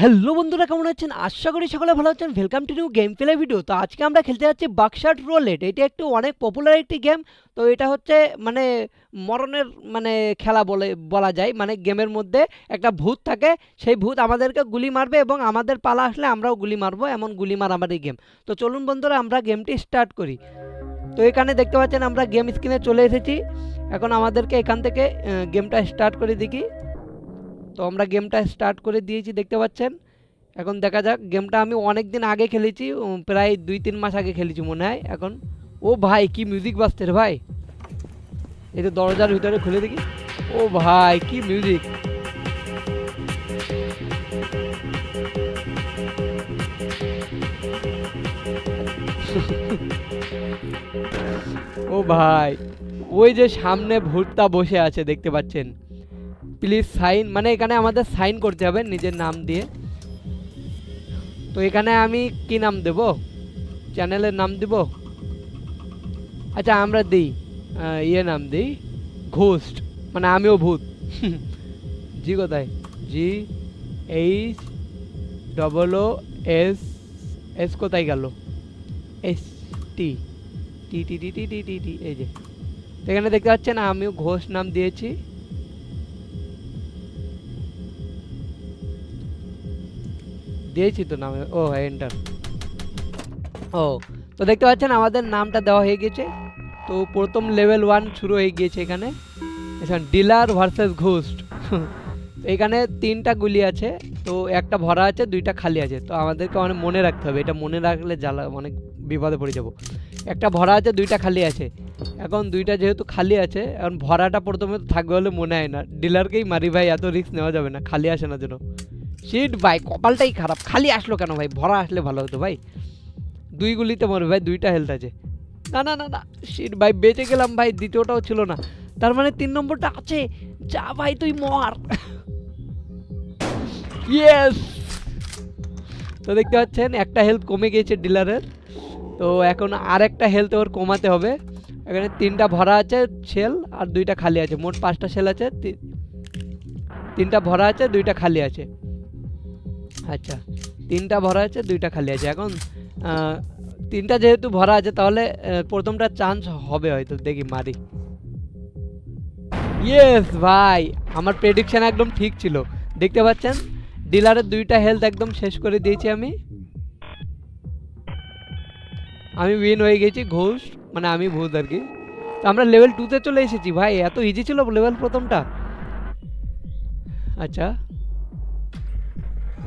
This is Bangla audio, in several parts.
হ্যালো বন্ধুরা, কেমন আছেন? আশা করি সকলে ভালো আছেন। Welcome to new game play video তো আজকে আমরা খেলতে যাচ্ছি বাক্সাট রোলেট এটা একটু অনেক পপুলার একটি গেম তো এটা হচ্ছে মানে মরণের মানে খেলা বলে, বলা যায়। মানে গেমের মধ্যে একটা ভূত থাকে। সেই ভূত আমাদেরকে গুলি মারবে এবং আমাদের পালা আসলে আমরাও গুলি মারবো, এমন গুলি মার মারামারি গেম তো চলুন বন্ধুরা, আমরা গেমটি স্টার্ট করি। তো এখানে দেখতে পাচ্ছেন, আমরা গেম স্ক্রিনে চলে এসেছি। এখন আমাদেরকে এখান থেকে গেমটা স্টার্ট করে দেখি। তো আমরা গেমটা স্টার্ট করে দিয়েছি, দেখতে পাচ্ছেন? এখন দেখা যাক, গেমটা আমি অনেক দিন আগে খেলেছি প্রায় দুই তিন মাস আগে খেলেছি মনে হয় এখন। ও ভাই, কি মিউজিক বাজছে ভাই। এই তো দরজার ভিতরে খুলে দেখি। ও ভাই, কি মিউজিক ও ভাই, ওই যে সামনে ভূতটা বসে আছে, দেখতে পাচ্ছেন? প্লিজ সাইন মানে এখানে আমাদের সাইন করতে হবে নিজের নাম দিয়ে। তো এখানে আমি কি নাম দেব? চ্যানেলের নাম দেব? আচ্ছা আমরা দিই ইয়ে নাম দিই, ঘোস্ট। মানে আমিও ভূত। জি কোথায়? G H double O S S কোথায় গেল? এস টি টি টি টি টি টি টি এই যে। এখানে দেখতে পাচ্ছেন, আমিও ঘোষ নাম দিয়েছি। দিয়েছি তো নামে। ও এন্টার ও, তো দেখতে পাচ্ছেন আমাদের নামটা দেওয়া হয়ে গেছে। তো প্রথম লেভেল ওয়ান শুরু হয়ে গিয়েছে এখানে। এখানে ডিলার ভার্সেস ঘোস্ট এখানে তিনটা গুলি আছে, তো একটা ভরা আছে, দুইটা খালি আছে। তো আমাদেরকে অনেক মনে রাখতে হবে, এটা মনে রাখলে জ্বালা অনেক বিপদে পড়ে যাব। একটা ভরা আছে, দুইটা খালি আছে। এখন দুইটা যেহেতু খালি আছে, এখন ভরাটা প্রথমে থাকবে বলে মনে হয় না। ডিলারকেই মারি ভাই, এত রিস্ক নেওয়া যাবে না, খালি আসে না যেন। শিট ভাই, কপালটাই খারাপ। খালি আসলো কেন ভাই? ভরা আসলে ভালো হতো ভাই। দুই গুলিতে মরবে ভাই, দুইটা হেলথ আছে। না না না না শিট ভাই, বেঁচে গেলাম ভাই, দ্বিতীয়টাও ছিল না। তার মানে তিন নম্বরটা আছে। যা ভাই, তুই মর। ইয়েস তো দেখতে পাচ্ছেন, একটা হেলথ কমে গিয়েছে ডিলারের তো এখন আর একটা হেলথ ওর কমাতে হবে। এখানে তিনটা ভরা আছে সেল আর দুইটা খালি আছে। মোট পাঁচটা সেল আছে তিনটা ভরা আছে, দুইটা খালি আছে। আচ্ছা তিনটা ভরা আছে, দুইটা খালি আছে। এখন তিনটা যেহেতু ভরা আছে, তাহলে প্রথমটা চান্স হবে হয়তো, দেখি মারি। ইয়েস ভাই, আমার প্রেডিকশান একদম ঠিক ছিল। দেখতে পাচ্ছেন? ডিলারের দুইটা হেলথ একদম শেষ করে দিয়েছি আমি। আমি উইন হয়ে গেছি, ঘোষ মানে আমি ভূত আর কি। তো আমরা লেভেল টুতে চলে এসেছি, ভাই, এত ইজি ছিল লেভেল প্রথমটা? আচ্ছা।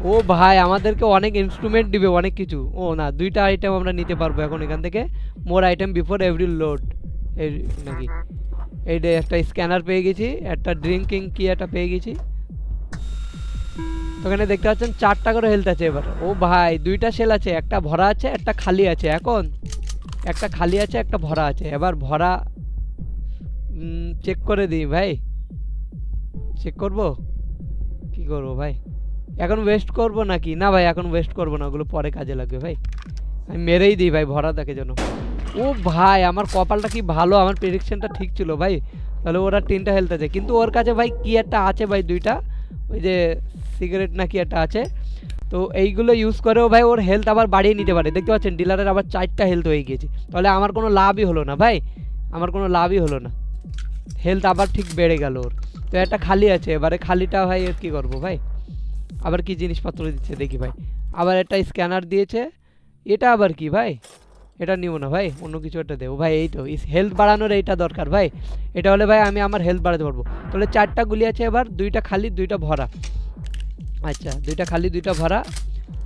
ও ভাই, আমাদেরকে অনেক ইনস্ট্রুমেন্ট দিবে, অনেক কিছু। ও না, দুইটা আইটেম আমরা নিতে পারব এখন এখান থেকে। More item before every load এই নাকি? এই একটা স্ক্যানার পেয়ে গেছি, একটা ড্রিঙ্কিং কি একটা পেয়ে গেছি। ওখানে দেখতে পাচ্ছেন, চারটা করে হেলথ আছে এবার। ও ভাই, দুইটা সেল আছে, একটা ভরা আছে, একটা খালি আছে। এখন একটা খালি আছে, একটা ভরা আছে। এবার ভরা চেক করে দিই ভাই। চেক করব? কি করব ভাই? এখন ওয়েস্ট করব নাকি? না ভাই, এখন ওয়েস্ট করব না, ওগুলো পরে কাজে লাগবে ভাই। আমি মেরেই দিই ভাই, ভরা দেখে যেন। ও ভাই, আমার কপালটা কি ভালো? আমার প্রেডিকশনটা ঠিক ছিল ভাই। তাহলে ওরা তিনটা হেলথ আছে। কিন্তু ওর কাছে ভাই কি একটা আছে ভাই দুইটা? ওই যে সিগারেট না কি একটা আছে? তো এইগুলো ইউজ করেও ভাই ওর হেলথ আবার বাড়িয়ে নিতে পারে। দেখতে পাচ্ছেন ডিলারের আবার চারটা হেলথ হয়ে গিয়েছে। তাহলে আমার কোনো লাভই হলো না ভাই। আমার কোনো লাভই হলো না। হেলথ আবার ঠিক বেড়ে গেল ওর। তো একটা খালি আছে, এবারে খালিটা ভাই এর কী করব ভাই? আবার কি জিনিসপত্র দিচ্ছে? দেখি ভাই। আবার একটা স্ক্যানার দিয়েছে। এটা আবার কি ভাই? এটা নিব না ভাই, অন্য কিছু একটা দেবো। ভাই, এই তো হেলথ বাড়ানোর এইটা দরকার ভাই। এটা হলে ভাই আমি আমার হেলথ বাড়াতে পারব। তাহলে চারটা গুলি আছে এবার, দুইটা খালি, দুইটা ভরা। আচ্ছা দুইটা খালি, দুইটা ভরা।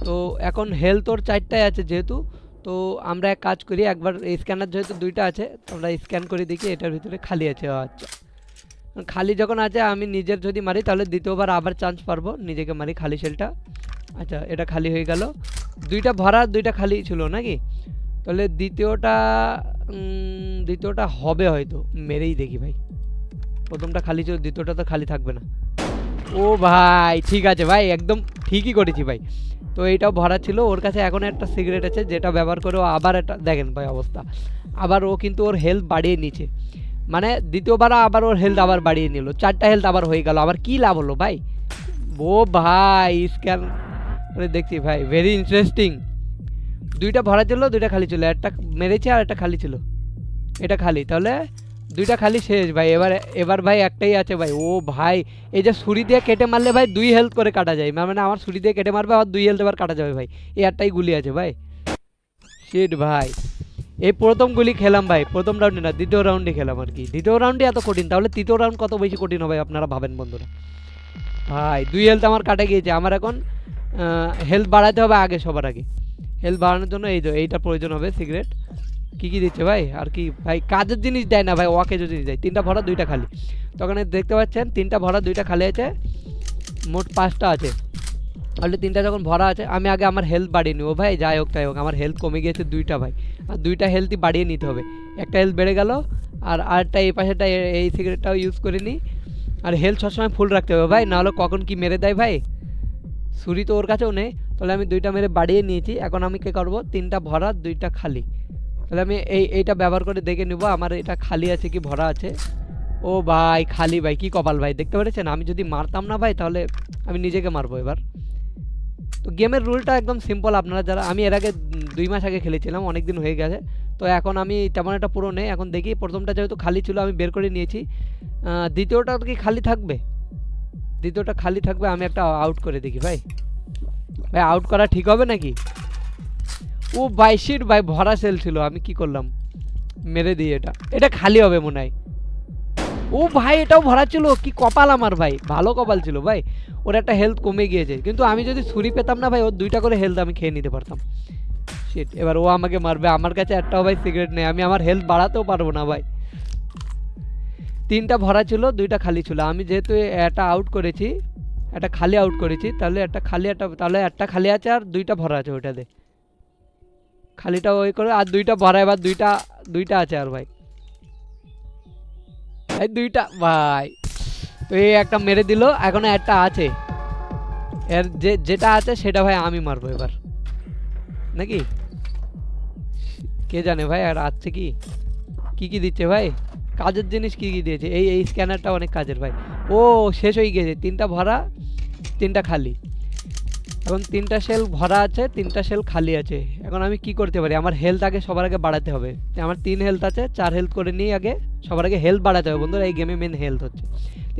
তো এখন হেলথ ওর চারটায় আছে যেহেতু। তো আমরা এক কাজ করি, একবার স্ক্যানার যেহেতু দুইটা আছে, তো আমরা স্ক্যান করে দেখি এটার ভিতরে খালি আছে। আচ্ছা। খালি যখন আছে, আমি নিজের যদি মারি, তাহলে দ্বিতীয়বার আবার চান্স পারব। নিজেকে মারি খালি সেলটা আচ্ছা এটা খালি হয়ে গেল। দুইটা ভরা, দুইটা খালি ছিল নাকি? তাহলে দ্বিতীয়টা দ্বিতীয়টা হবে হয়তো। মেরেই দেখি ভাই। প্রথমটা খালি ছিল, দ্বিতীয়টা তো খালি থাকবে না। ও ভাই, ঠিক আছে ভাই, একদম ঠিকই করেছি ভাই। তো এইটাও ভরা ছিল। ওর কাছে এখন একটা সিগারেট আছে, যেটা ব্যবহার করে ও আবার একটা, দেখেন ভাই অবস্থা। আবার ও কিন্তু ওর হেলথ বাড়িয়ে নিচ্ছে মানে দ্বিতীয়বার আবার ওর হেলথ আবার বাড়িয়ে নিল। চারটা হেলথ আবার হয়ে গেল। আবার কি লাভ হলো ভাই? ও ভাই স্ক্যান ওরে দেখছি ভাই ভেরি ইন্টারেস্টিং দুইটা ভরা ছিল, দুইটা খালি ছিল। একটা মেরেছে আর একটা খালি ছিল। এটা খালি। তাহলে দুইটা খালি শেষ ভাই। এবার এবার ভাই একটাই আছে ভাই। ও ভাই, এই যে ছুরি দিয়ে কেটে মারলে ভাই দুই হেলথ করে কাটা যায়। মানে আমার ছুরি দিয়ে কেটে মারবে আর দুই হেলথ এবার কাটা যাবে ভাই। এই একটাই গুলি আছে ভাই। শিট ভাই। এই প্রথম গুলি খেলাম ভাই, প্রথম রাউন্ডে না, দ্বিতীয় রাউন্ডে খেলাম আর কি। দ্বিতীয় রাউন্ডে এত কঠিন, তাহলে তৃতীয় রাউন্ড কত বেশি কঠিন হবে আপনারা ভাবেন বন্ধুরা? ভাই, দুই হেলথ আমার কাটে গিয়েছে। আমার এখন হেলথ বাড়াতে হবে আগে, সবার আগে। হেলথ বাড়ানোর জন্য এই তো এইটা প্রয়োজন হবে সিগারেট কী কী দিচ্ছে ভাই? আর কি, ভাই, কাজের জিনিস দেয় না ভাই ওয়াকেজের জিনিস দেয়, তিনটা ভরা, দুইটা খালি। তখন দেখতে পাচ্ছেন, তিনটা ভরা, দুইটা খালি আছে। মোট পাঁচটা আছে। অলরেডি তিনটা যখন ভরা আছে, আমি আগে আমার হেলথ বাড়িয়ে নিব। ভাই, যাই হোক, তাই হোক, আমার হেলথ কমে গিয়েছে দুইটা, ভাই। আর দুইটা হেলথই বাড়িয়ে নিতে হবে। একটা হেলথ বেড়ে গেল, আর আরেকটা এই পাশেটা এই সিগারেটটাও ইউজ করে নিই আর হেলথ সবসময় ফুল রাখতে হবে, ভাই। নাহলে কখন কি মেরে দেয়, ভাই? ছুরি তো ওর কাছেও নেই। তাহলে আমি দুইটা মেরে বাড়িয়ে নিয়েছি। এখন আমি কী করব? তিনটা ভরা, দুইটা খালি। তাহলে আমি এই, এইটা ব্যবহার করে দেখে নেব, আমার এটা খালি আছে কি ভরা আছে। ও ভাই, খালি, ভাই। কি কপাল, ভাই? দেখতে পেরেছেন? আমি যদি মারতাম না, ভাই, তাহলে আমি নিজেকে মারবো এবার। তো গেমের রুলটা একদম সিম্পল আপনারা যারা, আমি এর আগে দুই মাস আগে খেলেছিলাম অনেক দিন হয়ে গেছে। তো এখন আমি তেমন একটা পুরো নেই, এখন দেখি, প্রথমটা যেহেতু খালি ছিল, আমি বের করে নিয়েছি। দ্বিতীয়টা কি খালি থাকবে? দ্বিতীয়টা খালি থাকবে, আমি একটা আউট করে দেখি, ভাই। ভাই আউট করা ঠিক হবে নাকি? ও বাই শিট ভাই, ভরা সেল ছিল, আমি কি করলাম? মেরে দিই এটা। এটা খালি হবে মনে হয়। ও ভাই, এটাও ভরা ছিল। কি কপাল আমার ভাই, ভালো কপাল ছিল ভাই। ওর একটা হেলথ কমে গিয়েছে। কিন্তু আমি যদি ছুরি পেতাম না ভাই, ওর দুইটা করে হেলথ আমি খেয়ে নিতে পারতাম। শিট এবার ও আমাকে মারবে। আমার কাছে একটাও ভাই সিগারেট নেই। আমি আমার হেলথ বাড়াতেও পারব না ভাই। তিনটা ভরা ছিল, দুইটা খালি ছিল। আমি যেহেতু একটা আউট করেছি, একটা খালি আউট করেছি, তাহলে একটা খালি একটা, তাহলে একটা খালি আছে আর দুইটা ভরা আছে ওইটাতে। খালিটা ওই করে, আর দুইটা ভরা, এবার দুইটা দুইটা আছে আর ভাই। ভাই, দুইটা, ভাই। তো এই একটা মেরে দিল, এখনও একটা আছে। এর যে, যেটা আছে সেটা ভাই আমি মারবো এবার। নাকি? কে জানে ভাই, আর আছে কি? কি কি দিচ্ছে ভাই? কাজের জিনিস কি কি দিয়েছে? এই এই স্ক্যানারটা অনেক কাজের ভাই। ও, শেষ হয়ে গেছে। তিনটা ভরা, তিনটা খালি। এখন তিনটা সেল ভরা আছে, তিনটা সেল খালি আছে। এখন আমি কি করতে পারি? আমার হেলথ আগে সবার আগে বাড়াতে হবে। আমার তিন হেলথ আছে, চার হেলথ করে নিই আগে সবার আগে হেলথ বাড়াতে হবে। বন্ধুরা, এই গেমে মেন হেলথ হচ্ছে।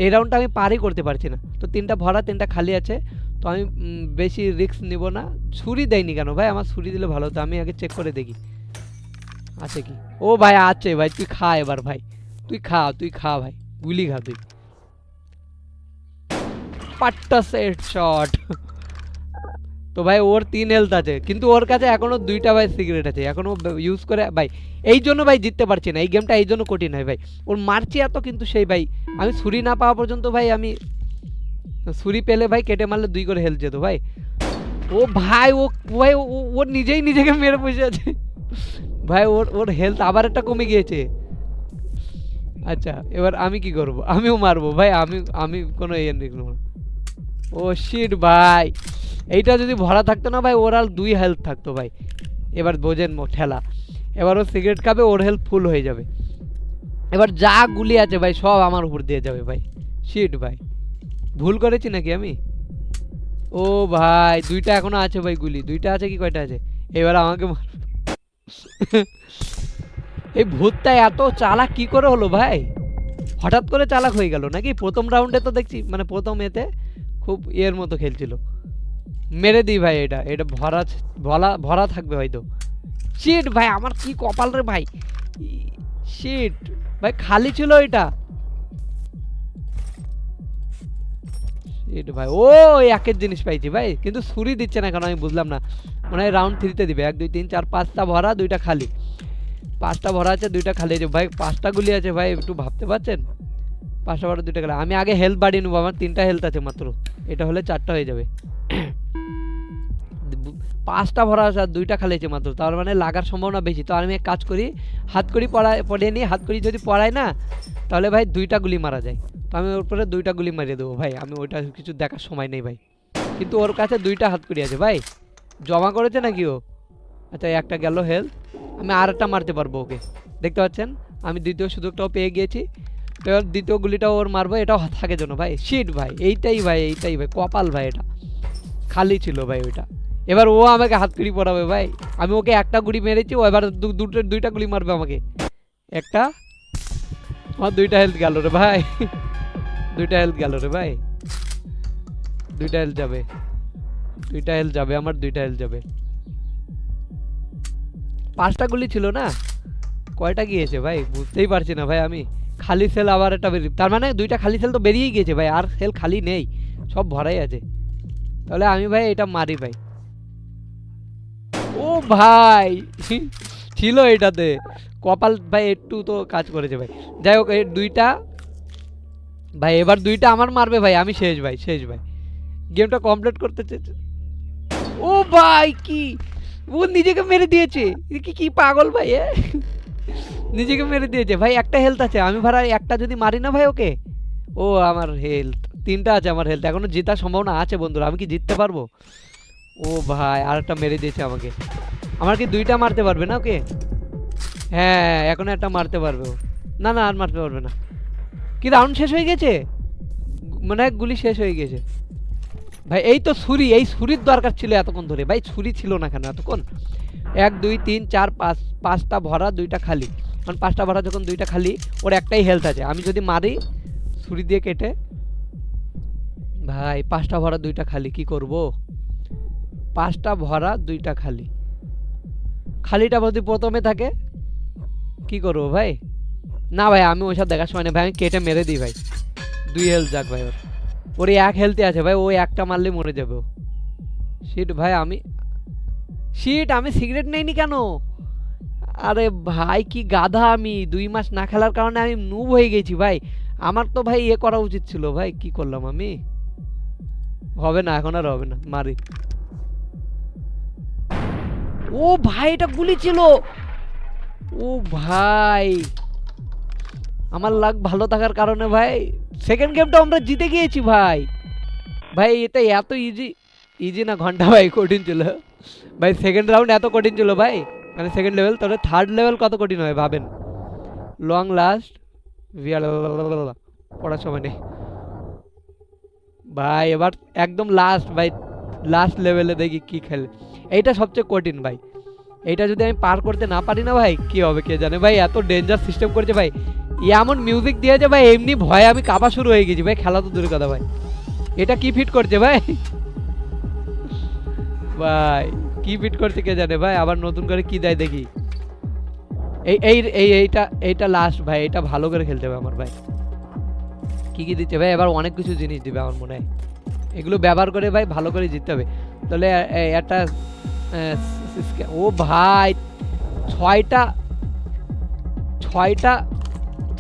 এই রাউন্ডটা আমি পারই করতে পারছি না। তো তিনটা ভরা, তিনটা খালি আছে। তো আমি বেশি রিস্ক নিব না। ছুরি দেয়নি কেন? ভাই, আমার ছুরি দিলে ভালো হতো। আমি আগে চেক করে দেখি। আছে কি? ও ভাই, আছে ভাই। তুই খা এবার ভাই। তুই খা তুই খা ভাই। গুলি খা তুই। পাট্টা সেট শট তো ভাই, ওর তিন হেলথ আছে। কিন্তু ওর কাছে এখনও দুইটা ভাই সিগারেট আছে। এখনও ইউজ করে, ভাই, এই জন্য ভাই জিততে পারছি না। এই গেমটা এই জন্য কঠিন হয় ভাই। ওর মারছি এত কিন্তু সেই ভাই, আমি ছুরি না পাওয়া পর্যন্ত ভাই আমি ছুরি পেলে ভাই কেটে মারলে দুই করে হেলথ যেত ভাই। ও ভাই ও ভাই, ও- নিজেই নিজেকে মেরে বসে আছে। ভাই, ওর ওর হেলথ আবার একটা কমে গিয়েছে। আচ্ছা এবার আমি কি করব? আমিও মারবো। ভাই, আমি আমি কোনো ইয়ে দেখব না ও শিট ভাই। এইটা যদি ভরা থাকতো না ভাই ওর আর দুই হেলথ থাকতো ভাই। এবার বোঝেন ঠেলা। এবার ও সিগারেট খাবে, ওর হেলথ ফুল হয়ে যাবে। এবার যা গুলি আছে ভাই, সব আমার উপর দিয়ে যাবে ভাই। শিট ভাই। ভুল করেছি নাকি আমি? ও ভাই, দুইটা এখনও আছে ভাই গুলি। দুইটা আছে কি কয়টা আছে? এবার আমাকে এই ভূতটা এত চালাক কি করে হলো ভাই? হঠাৎ করে চালাক হয়ে গেল নাকি? প্রথম রাউন্ডে তো দেখছি মানে প্রথম এতে খুব ইয়ের মতো খেলছিল। মেরে দিই ভাই এটা এটা ভরা ভরা ভরা থাকবে হয়তো। শিট ভাই, আমার কি কপাল রে ভাই? শিট ভাই খালি ছিল এটা। ভাই ও একের জিনিস পাইছি ভাই, কিন্তু ছুরি দিচ্ছে না কেন আমি বুঝলাম না। মনে হয় রাউন্ড থ্রিতে দিবে। এক, দুই, তিন, চার, পাঁচটা ভরা, দুইটা খালি। পাঁচটা ভরা আছে, দুইটা খালি আছে। ভাই পাঁচটা গুলি আছে ভাই, একটু ভাবতে পারছেন? পাঁচটা ভরা, দুইটা খালি। আমি আগে হেলথ বাড়িয়ে নেব, আমার তিনটা হেলথ আছে মাত্র। এটা হলে চারটা হয়ে যাবে। পাঁচটা ভরা আছে আর দুইটা খালি আছে মাত্র, তার মানে লাগার সম্ভাবনা বেশি। তো আমি এক কাজ করি, হাত করি পড়ায় পড়িয়ে নিই, হাত করি যদি পড়ায় না, তাহলে ভাই দুইটা গুলি মারা যায়। তো আমি ওর পরে দুইটা গুলি মারিয়ে দেবো ভাই, আমি ওইটা কিছু দেখার সময় নেই ভাই। কিন্তু ওর কাছে দুইটা হাত করি আছে ভাই। জমা করেছে নাকি ও? আচ্ছা একটা গেল হেলথ আমি আর একটা মারতে পারব ওকে। দেখতে পাচ্ছেন? আমি দ্বিতীয় সুযোগটাও পেয়ে গিয়েছি। তো এবার দ্বিতীয় গুলিটাও ওর মারবো, এটাও থাকে যেন ভাই। শিট ভাই, এইটাই ভাই এইটাই ভাই, কপাল ভাই এটা। খালি ছিল ভাই ওইটা। এবার ও আমাকে হাত পিড়ি পড়াবে ভাই। আমি ওকে একটা গুলি মেরেছি, ও এবার দুটো দুইটা গুলি মারবে আমাকে। একটা, আমার দুইটা হেলথ গেল রে ভাই। দুইটা হেলথ গেল রে ভাই। দুইটা হেলথ যাবে। দুইটা হেলথ যাবে, আমার দুইটা হেলথ যাবে। পাঁচটা গুলি ছিল না? কয়টা গিয়েছে ভাই? বুঝতেই পারছি না ভাই আমি। খালি সেল আবার একটা বেরিয়ে তার মানে দুইটা খালি সেল তো বেরিয়েই গিয়েছে ভাই, আর সেল খালি নেই, সব ভরাই আছে। তাহলে আমি ভাই এটা মারি ভাই। ও ভাই, ছিল এটাতে। কপাল, ভাই, একটু তো কাজ করেছে ভাই। যাই হোক এই দুইটা। ভাই, এবার দুইটা আমার মারবে ভাই, আমি শেষ ভাই শেষ ভাই। গেমটা কমপ্লিট করতে চেয়েছে ও ভাই, কি? ও নিজেকে মেরে দিয়েছে। কি কি পাগল ভাই, এ? নিজেকে মেরে দিয়েছে। ভাই, একটা হেলথ আছে, আমি ভাড়া একটা যদি মারি না ভাই ওকে? ও আমার হেলথ তিনটা আছে আমার হেলথ এখনও জেতার সম্ভাবনা আছে বন্ধুরা, আমি কি জিততে পারব? ও ভাই আর একটা মেরে দিয়েছে আমাকে। আমার কি দুইটা মারতে পারবে না ওকে? হ্যাঁ এখন একটা মারতে পারবে ও। না না, আর মারতে পারবে না। কি রাউন্ড শেষ হয়ে গেছে? মানে গুলি শেষ হয়ে গেছে। ভাই, এই তো ছুরি, এই ছুরির দরকার ছিল এতক্ষণ ধরে। ভাই, ছুরি ছিল না কেন এতক্ষণ? এক, দুই, তিন, চার, পাঁচ, পাঁচটা ভরা, দুইটা খালি। কারণ পাঁচটা ভরা যখন দুইটা খালি, ওর একটাই হেলথ আছে। আমি যদি মারি, ছুরি দিয়ে কেটে ভাই, পাঁচটা ভরা, দুইটা খালি, কি করব? পাঁচটা ভরা, দুইটা খালি। খালিটা যদি প্রথমে থাকে, কি করব ভাই? না ভাই, আমি ওইসব দেখার সময় নেই। ভাই, আমি কেটে মেরে দিই ভাই। দুই হেলথ যাক ভাই ওর। ওর এক হেলথে আছে ভাই, ও একটা মারলে মরে যাবে ও। শিট ভাই, আমি শিট আমি সিগারেট নেইনি কেন? আরে ভাই, কি গাধা আমি। দুই মাস না খেলার কারণে আমি নুব হয়ে গেছি ভাই। আমার তো ভাই ইয়ে করা উচিত ছিল ভাই, কি করলাম আমি? হবে না, এখন আর হবে না, মারি। ও ভাই, এটা গুলি ছিল। ও ভাই। আমার লাক ভালো থাকার কারণে ভাই সেকেন্ড গেমটা আমরা জিতে গিয়েছি ভাই। ভাই, এটা এত ইজি ইজি না ঘণ্টা ভাই, কঠিন ছিল। ভাই সেকেন্ড রাউন্ড এত কঠিন ছিল ভাই। মানে সেকেন্ড লেভেল তাহলে থার্ড লেভেল কত কঠিন হয় ভাবেন? লং লাস্ট পড়ার সময় নেই। ভাই, এবার একদম লাস্ট ভাই লাস্ট লেভেলে দেখি কি খেলে। এইটা সবচেয়ে কঠিন ভাই। এইটা যদি আমি পার করতে না পারি না ভাই, কি হবে কে জানে? ভাই, এত ডেঞ্জার সিস্টেম করেছে ভাই। এমন মিউজিক দিয়েছে ভাই, এমনি ভয়ে আমি কাঁপা শুরু হয়ে গেছি। ভাই, খেলা তো দূরের কথা ভাই। এটা কি ফিট করছে ভাই? ভাই, কি ফিট করছে কে জানে ভাই? আবার নতুন করে কি দেয় দেখি। এই এই এই, এইটা এইটা লাস্ট ভাই এটা ভালো করে খেলতে হবে আমার ভাই। কি কি দিচ্ছে ভাই? এবার অনেক কিছু জিনিস দিবে আমার মনে হয়। এগুলো ব্যবহার করে ভাই ভালো করে জিততে হবে। তাহলে একটা ও ভাই, ছয়টা ছয়টা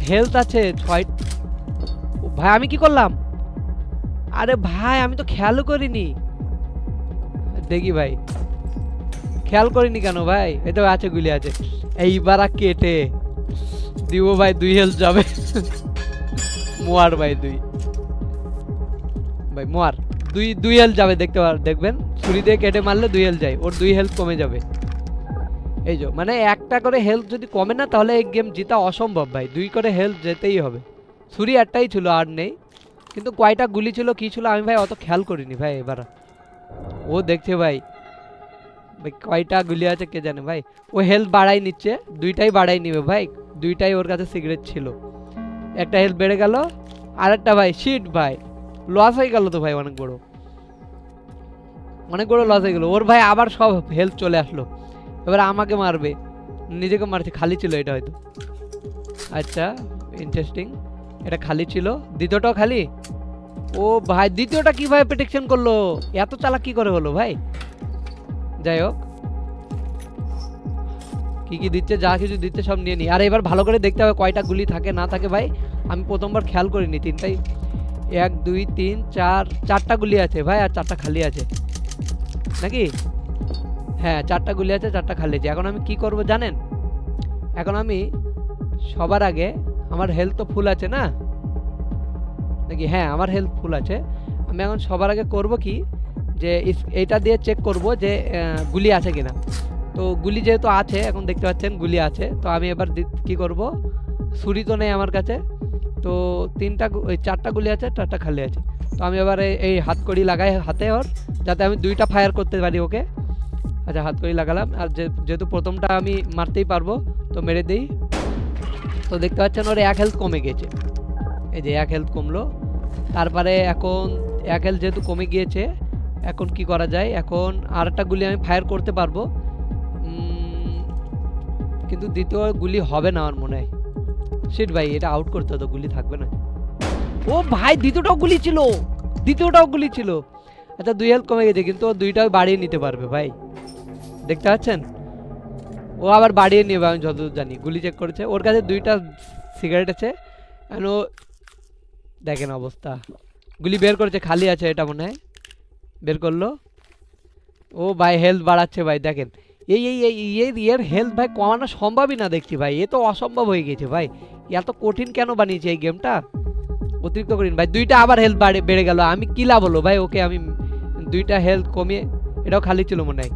হেলথ আছে, ছয় ভাই, আমি কি করলাম? আরে ভাই, আমি তো খেয়ালও করিনি। দেখি ভাই, খেয়াল করিনি কেন ভাই? এ তো আছে, গুলি আছে। এইবার কেটে দিব ভাই, দুই হেলথ যাবে। মোয়ার ভাই, দুই। ভাই, মোয়ার। দুই দুই হেলথ যাবে দেখতে পার, দেখবেন? ছুরি দিয়ে কেটে মারলে দুই হেলথ যায়, ওর দুই হেলথ কমে যাবে। এই যে মানে একটা করে হেলথ যদি কমে না, তাহলে এই গেম জেতা অসম্ভব ভাই, দুই করে হেলথ যেতেই হবে। ছুরি একটাই ছিল, আর নেই। কিন্তু কয়টা গুলি ছিল, কি ছিল, আমি ভাই অত খেয়াল করিনি ভাই এবার। ও দেখছে ভাই ভাই কয়টা গুলি আছে কে জানে ভাই। ও হেলথ বাড়াই নিচ্ছে, দুইটাই বাড়াই নিবে ভাই, দুইটাই ওর কাছে সিগারেট ছিল। একটা হেলথ বেড়ে গেল আর একটা ভাই শিট ভাই। লস হয়ে গেল তো ভাই, অনেক বড়। অনেক বড় লস হয়ে গেল। ওর ভাই আবার সব হেলথ চলে আসলো। এবার আমাকে মারবে। নিজেকে মারছে, খালি ছিল এটা হয়তো। আচ্ছা ইন্টারেস্টিং এটা খালি ছিল। দ্বিতীয়টাও খালি? ও ভাই, দ্বিতীয়টা কীভাবে প্রেডিকশন করল? এত চালাক কি করে হলো ভাই? যাই হোক। কি কি দিচ্ছে, যা কিছু দিচ্ছে সব নিয়ে নি। আর এবার ভালো করে দেখতে হবে কয়টা গুলি থাকে, না থাকে ভাই। আমি প্রথমবার খেয়াল করিনি, তিনটাই এক, দুই, তিন, চার, চারটা গুলি আছে ভাই, আর চারটা খালি আছে। নাকি? হ্যাঁ চারটা গুলি আছে, চারটা খালি আছে। এখন আমি কি করব জানেন? এখন আমি সবার আগে আমার হেলথ তো ফুল আছে না? নাকি? হ্যাঁ আমার হেলথ ফুল আছে। আমি এখন সবার আগে করব কি? যে এইটা দিয়ে চেক করব যে গুলি আছে কিনা। তো গুলি যেহেতু আছে, এখন দেখতে পাচ্ছেন গুলি আছে। তো আমি এবার কি করব? ছুরি তো নেই আমার কাছে। তো তিনটা ওই চারটা গুলি আছে, চারটা খালি আছে। তো আমি এবার এই- এই হাতকড়ি লাগাই হাতে ওর, যাতে আমি দুইটা ফায়ার করতে পারি ওকে। আচ্ছা হাতকড়ি লাগালাম। আর যেহেতু প্রথমটা আমি মারতেই পারব, তো মেরে দিই। তো দেখতে পাচ্ছেন ওর এক হেলথ কমে গেছে। এই যে এক হেলথ কমলো। তারপরে এখন এক হেলথ যেহেতু কমে গিয়েছে, এখন কি করা যায়? এখন আর একটা গুলি আমি ফায়ার করতে পারব। কিন্তু দ্বিতীয় গুলি হবে না আমার মনে হয়। শিট ভাই, এটা আউট করতে হতো গুলি থাকবে না। ও ভাই, দ্বিতীয়টাও গুলি ছিল। দ্বিতীয়টাও গুলি ছিল। আচ্ছা দুই হেলথ কমে গেছে, কিন্তু ও দুইটাও বাড়িয়ে নিতে পারবে, ভাই। দেখতে পাচ্ছেন? ও আবার বাড়িয়ে নেবে, আমি যতদূর জানি। গুলি চেক করেছে। ওর কাছে দুইটা সিগারেট আছে। ও দেখেন অবস্থা। গুলি বের করেছে, খালি আছে এটা মনে হয়। বের করল। ও ভাই হেলথ বাড়াচ্ছে ভাই, দেখেন। এই এই এই এর হেলথ ভাই কমানো সম্ভবই না দেখছি ভাই। এ তো অসম্ভব হয়ে গেছে ভাই। এত কঠিন কেন বানিয়েছে এই গেমটা? অতিরিক্ত কঠিন। ভাই, দুইটা আবার হেলথ বাড়ে বেড়ে গেল। আমি কি লাভ হলো? ভাই, ওকে আমি দুইটা হেলথ কমিয়ে এটাও খালি ছিল মনে হয়।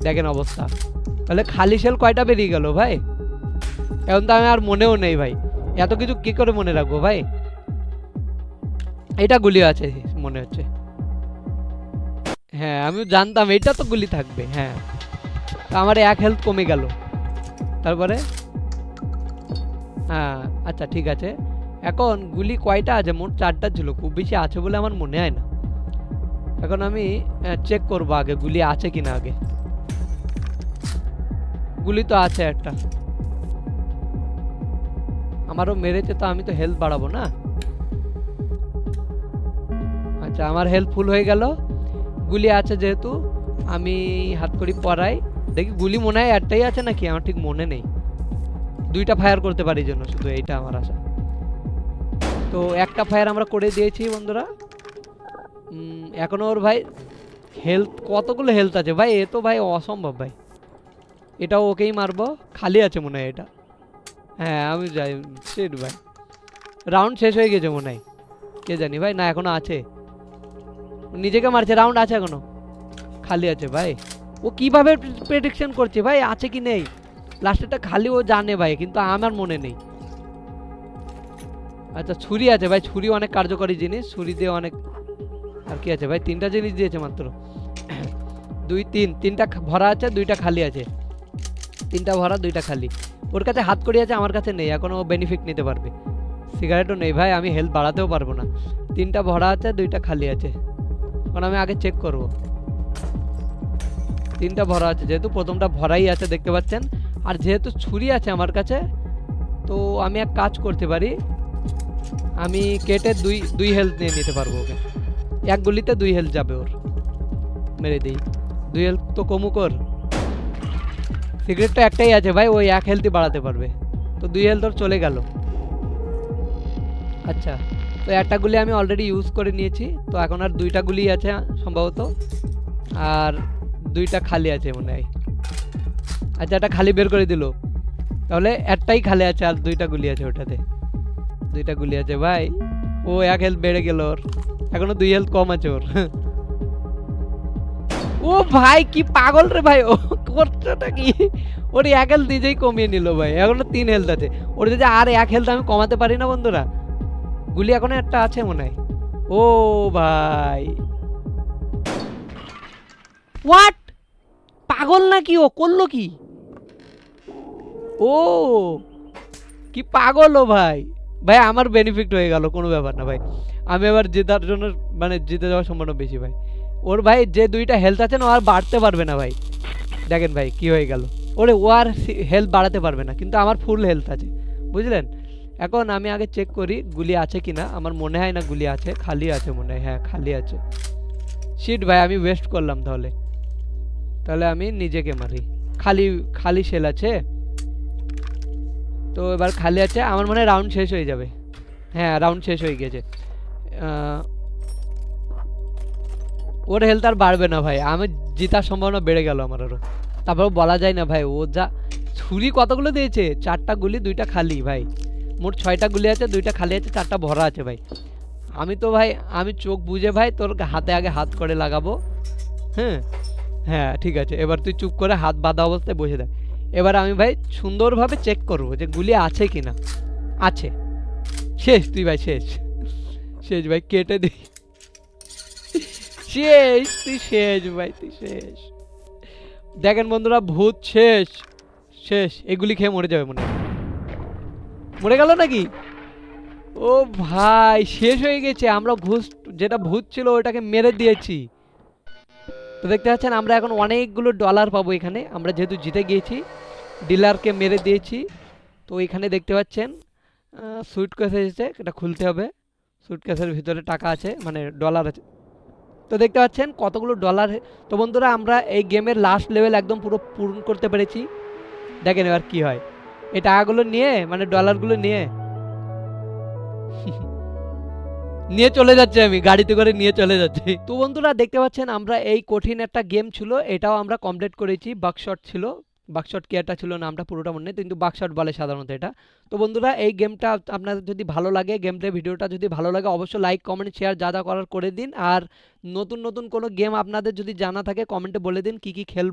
দেখেন অবস্থা। তাহলে খালি সেল কয়টা বেরিয়ে গেল, ভাই? এখন তো আমি আর মনেও নেই, ভাই। এত কিছু কি করে মনে রাখব, ভাই? এটা গুলি আছে, মনে হচ্ছে। হ্যাঁ আমি জানতাম, এটা তো গুলি থাকবে হ্যাঁ। আমার এক হেলথ কমে গেল। তারপরে? হ্যাঁ আচ্ছা ঠিক আছে। এখন গুলি কয়টা আছে? মোট চারটা ছিল, খুব বেশি আছে বলে আমার মনে হয় না। এখন আমি চেক করব আগে গুলি আছে কিনা আগে। গুলি তো আছে একটা। আমারও মেরেছে তো আমি তো হেলথ বাড়াবো না। আচ্ছা আমার হেলথ ফুল হয়ে গেল। গুলি আছে যেহেতু, আমি হাত করি পরাই দেখি গুলি মনে হয় একটাই আছে নাকি? আমার ঠিক মনে নেই। দুইটা ফায়ার করতে পারি জন্য শুধু এইটা আমার আশা। তো একটা ফায়ার আমরা করে দিয়েছি বন্ধুরা। উম, এখনও ওর ভাই হেলথ কতগুলো হেলথ আছে? ভাই এ তো ভাই অসম্ভব ভাই। এটাও ওকেই মারবো খালি আছে মনে হয় এটা। হ্যাঁ আমি যাই সেট ভাই। রাউন্ড শেষ হয়ে গেছে মনে হয়। কে জানি ভাই না এখনও আছে। নিজেকে মারছে রাউন্ড আছে এখনও। খালি আছে ভাই। ও কীভাবে প্রেডিকশন করছে ভাই আছে কি নেই? লাস্টেরটা খালি ও জানে ভাই, কিন্তু আমার মনে নেই। আচ্ছা ছুরি আছে ভাই, ছুরি অনেক কার্যকরী জিনিস, ছুরি দিয়ে অনেক আর কি আছে ভাই? তিনটা জিনিস দিয়েছে মাত্র। দুই, তিন, তিনটা ভরা আছে, দুইটা খালি আছে। তিনটা ভরা, দুইটা খালি। ওর কাছে হাত কড়ি আছে, আমার কাছে নেই, এখন ও বেনিফিট নিতে পারবে। সিগারেটও নেই ভাই, আমি হেলথ বাড়াতেও পারব না। তিনটা ভরা আছে, দুইটা খালি আছে। কারণ আমি আগে চেক করব। তিনটা ভরা আছে, যেহেতু প্রথমটা ভরাই আছে, দেখতে পাচ্ছেন? আর যেহেতু ছুরি আছে আমার কাছে, তো আমি এক কাজ করতে পারি। আমি কেটে দুই দুই হেলথ নিয়ে নিতে পারব ওকে। এক গুলিতে দুই হেলথ যাবে ওর। মেরে দিই। দুই হেলথ তো কমুক ওর। সিগারেট তো একটাই আছে ভাই ওই এক হেলথই বাড়াতে পারবে। তো দুই হেলথ ওর চলে গেল। আচ্ছা তো একটা গুলি আমি অলরেডি ইউজ করে নিয়েছি। তো এখন আর দুইটা গুলি আছে সম্ভবত। আর দুইটা খালি আছে মনে হয়। আচ্ছা একটা খালি বের করে দিল, তাহলে একটাই খালি আছে আর দুইটা গুলি আছে ওটাতে। দুইটা গুলি আছে ভাই। ও এক হেলথ বেড়ে গেল ওর। এখনও দুই হেলথ কম আছে ওর। ও ভাই, কি পাগল রে ভাই। ও করছোটা কি? ওর এক হেলথ নিজেই কমিয়ে নিল ভাই। এখনও তিন হেলথ আছে। ওর যদি আর এক হেলথ আমি কমাতে পারি না বন্ধুরা? গুলি এখনও একটা আছে মনে হয়। ও ভাই। হোয়াট পাগল নাকি ও? করল কি? ও, কি পাগল ও ভাই। ভাই, আমার বেনিফিট হয়ে গেল, কোনো ব্যাপার না ভাই। আমি এবার জেতার জন্য মানে জিতে যাওয়ার সম্ভাবনা বেশি ভাই। ওর ভাই, যে দুইটা হেলথ আছে না আর বাড়তে পারবে না ভাই। দেখেন ভাই, কি হয়ে গেল। ওরে, ও আর হেলথ বাড়াতে পারবে না, কিন্তু আমার ফুল হেলথ আছে। বুঝলেন? এখন আমি আগে চেক করি, গুলি আছে কি না আমার মনে হয় না গুলি আছে, খালি আছে মনে হয়। হ্যাঁ খালি আছে। শিট ভাই, আমি ওয়েস্ট করলাম তাহলে। তাহলে আমি নিজেকে মারি। খালি খালি সেল আছে। তো এবার খালি আছে, আমার মনে রাউন্ড শেষ হয়ে যাবে। হ্যাঁ রাউন্ড শেষ হয়ে গেছে ওর হেলথ আর বাড়বে না ভাই। আমি জিতার সম্ভাবনা বেড়ে গেল আমার আরও তারপর বলা যায় না ভাই, ও যা ছুরি কতগুলো দিয়েছে? চারটা গুলি, দুইটা খালি ভাই। মোট ছয়টা গুলি আছে, দুইটা খালি আছে, চারটা ভরা আছে ভাই। আমি তো ভাই, আমি চোখ বুঝে ভাই তোর হাতে আগে হাত করে লাগাবো। হ্যাঁ হ্যাঁ ঠিক আছে। এবার তুই চুপ করে হাত বাঁধা অবস্থায় বসে দেখ এবার আমি ভাই সুন্দরভাবে চেক করব যে গুলি আছে কি না আছে। শেষ তুই ভাই, শেষ। শেষ ভাই, কেটে দিই শেষ, তুই শেষ ভাই, তুই শেষ। দেখেন বন্ধুরা, ভূত শেষ। শেষ এগুলি খেয়ে মরে যাবে মনে মরে গেল নাকি? ও ভাই, শেষ হয়ে গেছে। আমরা ঘুষ, যেটা ভূত ছিল, ওটাকে মেরে দিয়েছি। তো দেখতে পাচ্ছেন, আমরা এখন অনেকগুলো ডলার পাবো এখানে। আমরা যেহেতু জিতে গিয়েছি ডিলারকে মেরে দিয়েছি। তো এখানে দেখতে পাচ্ছেন সুইট কেস এসেছে, এটা খুলতে হবে। সুইট কেসের ভিতরে টাকা আছে মানে ডলার আছে। তো দেখতে পাচ্ছেন, কতগুলো ডলার তো বন্ধুরা, আমরা এই গেমের লাস্ট লেভেল একদম পুরো পূরণ করতে পেরেছি। দেখেন এবার কি হয়। এই টাকাগুলো নিয়ে মানে ডলারগুলো নিয়ে। নিয়ে চলে যাচ্ছে আমি, গাড়িতে করে নিয়ে চলে যাচ্ছি। তো বন্ধুরা দেখতে পাচ্ছেন, আমরা এই কঠিন একটা গেম ছিল, এটাও আমরা কমপ্লিট করেছি। বাকশট ছিল বাকশট কি একটা ছিল, নামটা পুরোটা মনে নেই, কিন্তু বাকশট বলে সাধারণত এটা। তো বন্ধুরা, এই গেমটা আপনাদের যদি ভালো লাগে গেমটা ভিডিওটা যদি ভালো লাগে, অবশ্যই লাইক কমেন্ট শেয়ার যা যা করার করে দিন। আর নতুন নতুন কোনো গেম আপনাদের যদি জানা থাকে কমেন্টে বলে দিন, কি কি খেলব